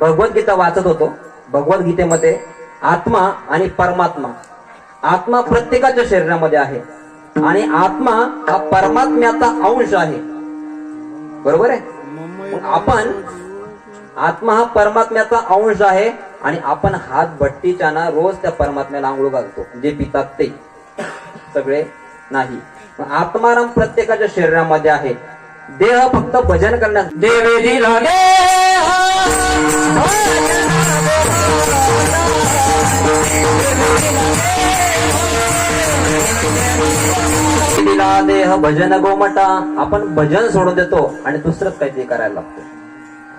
भगवद्गीता वाचत होतो. भगवद्गीतेमध्ये आत्मा आणि परमात्मा. आत्मा प्रत्येकाच्या शरीरामध्ये आहे. आणि आत्मा हा परमात्म्याचा अंश आहे. बरोबर आहे? आपण आत्मा हा परमात्म्याचा अंश आहे आणि आपण हात भट्टीच्या ना रोज त्या परमात्म्याला आंघोळ घालतो. जे पितात ते. सगळे नाही. आत्माराम प्रत्येकाच्या शरीरामध्ये आहे. देह फक्त भजन करण्यास देवे दिला देह भजन गोमटा. आपण भजन सोडून देतो आणि दुसरंच काहीतरी करायला लागतो.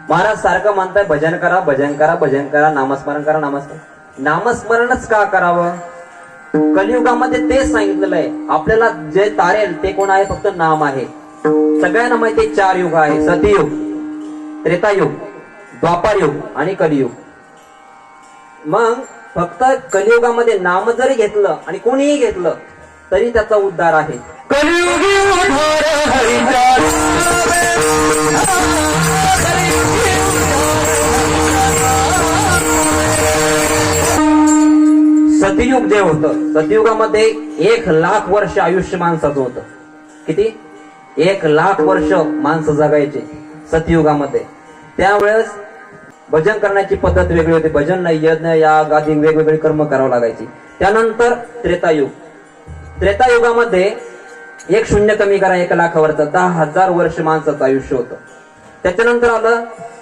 महाराज सारखं म्हणताय भजन करा भजन करा भजन करा नामस्मरण करा नामस्मरण. नामस्मरणच का करावं? कलियुगामध्ये तेच सांगितलेलं आहे. आपल्याला जे तारेल ते कोण आहे? फक्त नाम आहे. सगळ्यांना माहिती आहे चार युग आहे. सतयुग त्रेतायुग द्वापार युग आणि कलियुग. मग फक्त कलियुगामध्ये नाम जरी घेतलं आणि कोणीही घेतलं तरी त्याचा उद्धार आहे. कलियुगी सतयुग जे होतं सतयुगामध्ये एक लाख वर्ष आयुष्य माणसाचं होतं. किती? एक लाख वर्ष माणसं जगायचे सतयुगामध्ये त्यावेळेस भजन करण्याची पद्धत वेगळी होती. भजन नाही यज्ञ याग आदी वेगवेगळी कर्म करावं लागायची. त्यानंतर त्रेतायुग. त्रेतायुगामध्ये एक शून्य कमी करा एक लाखावरचा. दहा हजार वर्ष माणसाचं आयुष्य होतं. त्याच्यानंतर आलं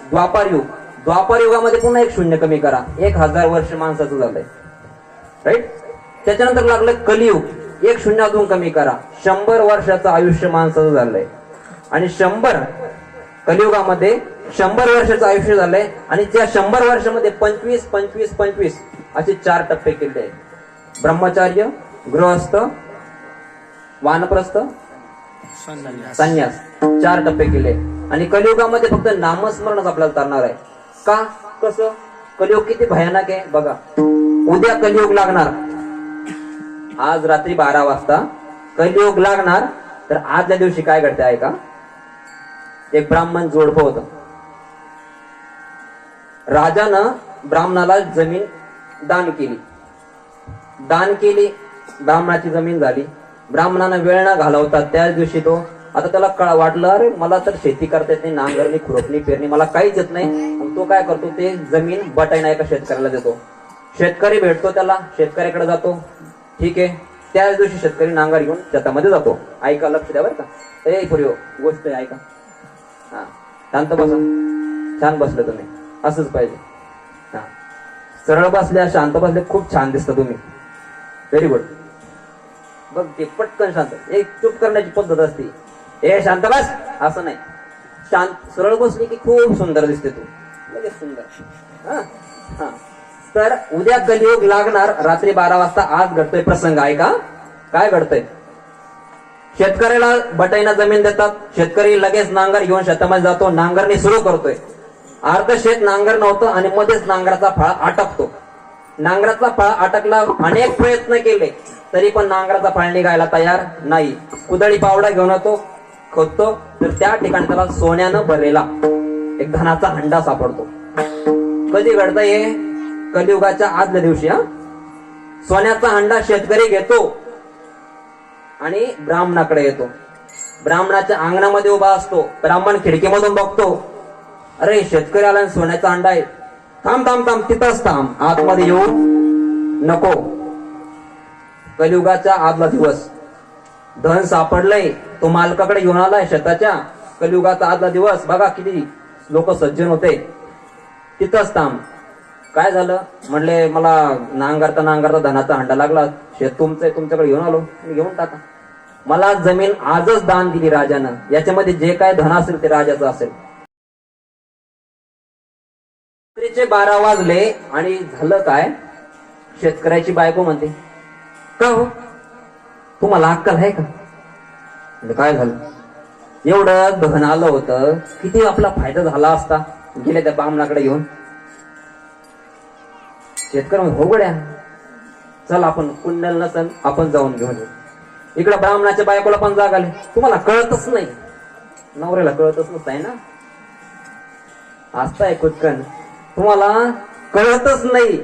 द्वापार युग. द्वापार युगामध्ये पुन्हा एक शून्य कमी करा. एक हजार वर्ष माणसाचं झालंय. राईट त्याच्यानंतर लागलं कलियुग. एक शून्य अजून कमी करा. शंभर वर्षाचं आयुष्य माणसाचं झालंय. आणि शंभर कलियुगामध्ये शंभर वर्षाचं आयुष्य झालंय आणि त्या शंभर वर्षामध्ये पंचवीस पंचवीस पंचवीस असे चार टप्पे केले. आहेत ब्रह्मचार्य गृहस्थ वानप्रस्थ संन्यास. चार टप्पे केले. आणि कलियुगामध्ये फक्त नामस्मरणच आपल्याला चालणार आहे. का? कसं? कलियुग किती भयानक आहे. बघा. उद्या कलियुग लागणार. आज रात्री बारा वाजता कलियुग लागणार. तर आजल्या दिवशी काय घडते आहे का एक ब्राह्मण जोडपं होतं. राजानं ब्राह्मणाला जमीन दान केली. दान केली ब्राह्मणाची जमीन झाली. ब्राह्मणानं वेळ ना घालवता त्याच दिवशी तो आता त्याला कळ वाटलं अरे मला तर शेती करता येत नाही नांगरणी खुरपणी पेरणी मला काहीच येत नाही. मग तो काय करतो ते जमीन बटायना एका शेतकऱ्याला देतो. शेतकरी भेटतो त्याला शेतकऱ्याकडे जातो. ठीक आहे. त्याच दिवशी शेतकरी नांगर घेऊन शेतामध्ये जातो. ऐका लक्ष द्या बरं का. ए पुरी हो, गोष्ट आहे ऐका. हा शांत बसा. छान बसलं तुम्ही. असंच पाहिजे. हा. सरळ बसल्या शांत बसले खूप छान दिसता तुम्ही. व्हेरी गुड बघ ते पटकन शांत. एक चूप करण्याची पद्धत असते. ए शांत बस. असं नाही. शांत सरळ बसली की खूप सुंदर दिसते तू. लगेच सुंदर. हा हा. तर उद्या कलियोग लागणार. रात्री बारा वाजता आज घडतोय प्रसंग. आहे का काय घडतोय? शेतकऱ्याला बटाईना जमीन देतात. शेतकरी लगेच नांगर घेऊन शेतामध्ये जातो. नांगरणी सुरू करतोय. अर्ध शेत नांगर नव्हतं आणि मध्येच नांगराचा फळा अटकतो. नांगराचा फळा अटकला अनेक प्रयत्न केले तरी पण नांगराचा फळ निघायला तयार नाही. कुदळी पावडा घेऊन येतो खोदतो तर त्या ठिकाणी त्याला सोन्यानं भरलेला एक धनाचा हंडा सापडतो. कधी घडतं हे? कलियुगाच्या आदल्या दिवशी हा? सोन्याचा हंडा शेतकरी घेतो आणि ब्राह्मणाकडे येतो. ब्राह्मणाच्या अंगणामध्ये उभा असतो ब्राह्मण खिडकीमधून बघतो अरे शेतकरी आला सोन्याचा अंडा आहे. थांब थांब थांब तिथंच थांब. आतमध्ये येऊ नको. कलियुगाचा आदला दिवस. धन सापडलंय तो मालकाकडे घेऊन आलाय शेताच्या. कलियुगाचा आदला दिवस. बघा किती लोक सज्जन होते. तिथंच थांब. काय झालं? म्हणले मला नांगरता नांगरता धनाचा हंडा लागला. शेत तुमचं तुमच्याकडे घेऊन आलो. मी घेऊन टाका. मला जमीन आजच दान दिली राजानं. याच्यामध्ये जे काय धन असेल ते राजाचं असेल. रात्रीचे बारा वाजले आणि झालं काय? शेतकऱ्याची बायको म्हणते का हो? तुम्हाला अक्कल आहे का? काय झालं? एवढं धन आलं होतं किती आपला फायदा झाला असता गेले त्या बामणाकडे येऊन. शेतकरी म्हणे, हो गड्या चल आपण कुंडल नसन आपण जाऊन घेऊन येऊ. इकडं ब्राह्मणाच्या बायकोला पण जाग आले. तुम्हाला कळतच नाही. नवऱ्याला कळतच नसताय ना? असताय कुचकन तुम्हाला कळतच नाही.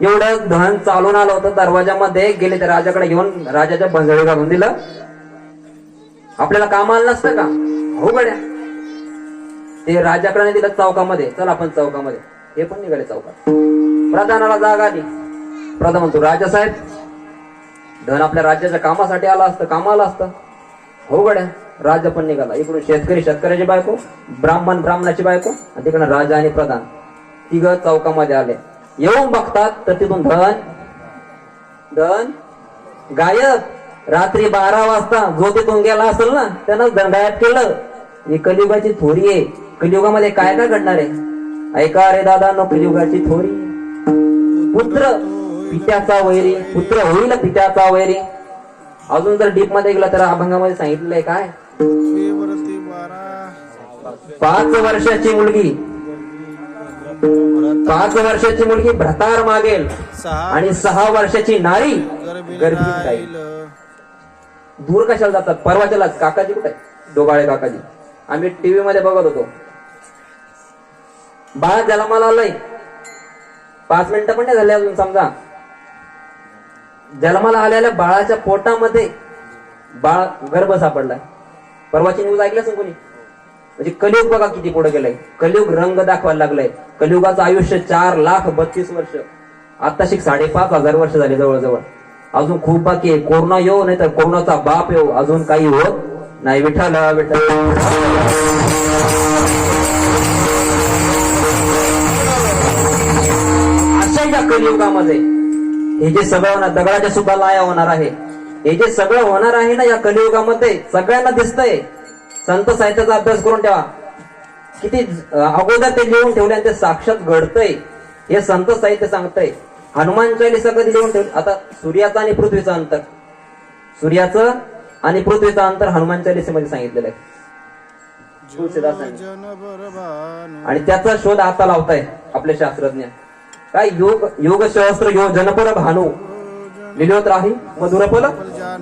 एवढं धन चालून आलं होतं दरवाजामध्ये गेले ते राजाकडे घेऊन राजाच्या बंजळी घालून दिलं. आपल्याला काम आलं नसतं का? हो गड्या. ते राजाकडे नाही दिलं चौकामध्ये. चल आपण चौकामध्ये. हे पण निघाले चौकात. प्रधानाला जाग आली. प्रधान म्हणतो राजा साहेब धन आपल्या राज्याच्या कामासाठी आलं असतं कामाला असतं. हो गड्या राजा पण निघाला. इकडून शेतकरी शेतकऱ्याची बायको ब्राह्मण ब्राह्मणाची बायको आणि तिकडे राजा आणि प्रधान. तिघ चौकामध्ये आले. येऊन बघतात तर तिथून धन धन गायब. रात्री बारा वाजता जो तिथून गेला असेल ना त्यानं धन गायब केलं. ही कलियुगाची थोरी आहे. कलियुगामध्ये काय काय घडणार आहे? ऐका रे दादा न कलियुगाची थोरी. पुत्र पित्याचा वैरी पुत्र होईल पित्याचा वैरी. अजून जर डीपमध्ये गेला तर अभंगामध्ये सांगितलंय काय? पाच वर्षाची मुलगी. पाच वर्षाची मुलगी भ्रतार मागेल आणि सहा वर्षाची नारी गर्भीत गर्भीत राहील. दूर कशाला जातात? परवाच्यालाच काकाजी कुठे? डोबाळे काकाजी. आम्ही टीव्ही मध्ये बघत होतो. बाळ जन्माला आलंय. पाच मिनिटं पण नाही झाले अजून समजा. जन्माला आलेल्या बाळाच्या पोटामध्ये बाळ गर्भ सापडलाय. परवाची न्यूज ऐकली असेल कोणी? म्हणजे कलियुग बघा किती पुढे गेलंय. कलियुग रंग दाखवायला लागलाय. कलियुगाचं आयुष्य चार लाख बत्तीस वर्ष. आताशी साडेपाच हजार वर्ष झाले जवळजवळ. अजून खूप बाकी आहे. कोरोना येऊ नाही तर कोरोनाचा बाप येऊ अजून काही होत नाही. विठाल विठ्ठल. अशा या कलियुगामध्ये हे जे सगळं होणार दगडाच्या सुद्धा लाया होणार आहे. हे जे सगळं होणार आहे ना या कलियुगामध्ये सगळ्यांना दिसतंय. संत साहित्याचा अभ्यास करून ठेवा. किती अगोदर ते लिहून ठेवले आणि ते साक्षात घडतंय. हे संत साहित्य सांगतंय. हनुमान चालिसा कधी लिहून ठेवली? आता सूर्याचं आणि पृथ्वीचं अंतर. सूर्याचं आणि पृथ्वीचं अंतर हनुमान चालिसेमध्ये सांगितलेलं आहे. आणि त्याचा शोध आता लावताय आपले शास्त्रज्ञ. काय योग योगशास्त्र योग जनपर भानू. लिहित राही मधुरपल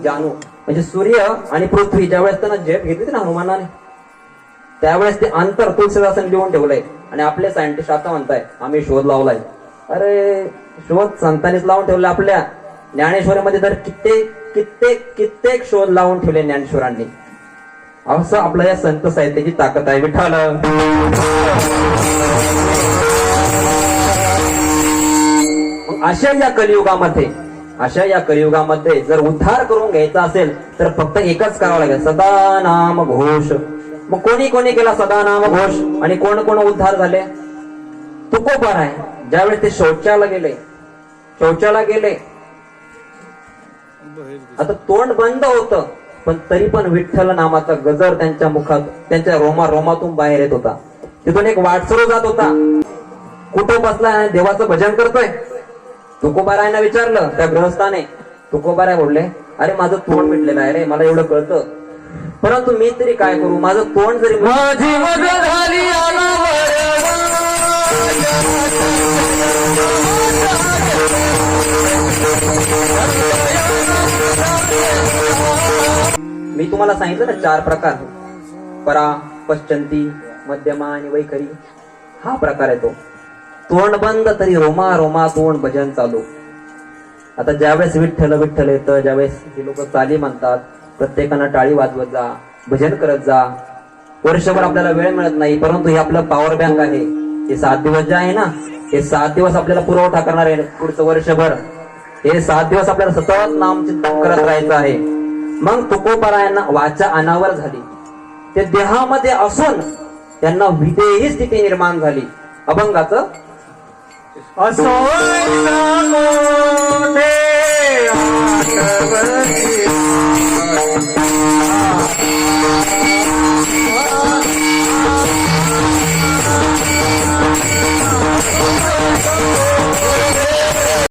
जानू. म्हणजे सूर्य आणि पृथ्वी ज्यावेळेस त्यांना झेप घेतली ना हनुमानाने त्यावेळेस ते अंतर तुलसीदासन लिहून ठेवलंय. आणि आपले सायंटिस्ट आता म्हणताय आम्ही शोध लावलाय. अरे शोध संतांनीच लावून ठेवला आपल्या. ज्ञानेश्वरीमध्ये तर कित्येक कित्येक कित्येक शोध लावून ठेवले ज्ञानेश्वरांनी. असं आपल्या या संत साहित्याची ताकद आहे विठाल अशा या कलियुगामध्ये अशा या कलियुगामध्ये जर उद्धार करून घ्यायचा असेल तर फक्त एकच करावं लागेल सदा नाम घोष. मग कोणी कोणी केला सदा नाम घोष? आणि कोण कोण उद्धार झाले? तुकोबार आहे. ज्यावेळेस ते शौचाला गेले शौचाला गेले. आता तोंड बंद होतं पण तरी पण विठ्ठल नामाचा गजर त्यांच्या मुखात त्यांच्या रोमा रोमातून बाहेर येत होता. तिथून एक वाटसरू जात होता. कुठं बसलाय आणि देवाचं भजन करतोय? तुकोबारायना विचारलं त्या ग्रहस्थाने तुकोबाराय बोलले? अरे माझं तोंड मिटलेलं आहे रे मला एवढं कळतं. परंतु मी तरी काय करू? माझं तोंड जरी मी तुम्हाला सांगितलं ना चार प्रकार. परा पश्चंती मध्यमा आणि वैखरी. हा प्रकार आहे तो. तोंड बंद तरी रोमा रोमा तोंड भजन चालू. आता ज्यावेळेस विठ्ठल विठ्ठल येतं ज्यावेळेस हे लोक चाली म्हणतात प्रत्येकानं टाळी वाजवत जा भजन करत जा. वर्षभर आपल्याला वेळ मिळत नाही परंतु हे आपलं पॉवर बँक आहे. हे सात दिवस जे आहे ना हे सात दिवस आपल्याला पुरवठा करणार आहे पुढचं वर्षभर. हे सात दिवस आपल्याला सतत नामचिंतन करत राहायचं आहे. मग तुकोपरायांना वाचा अनावर झाली. ते देहामध्ये असून त्यांना विदेही स्थिती निर्माण झाली. अभंगाचं असो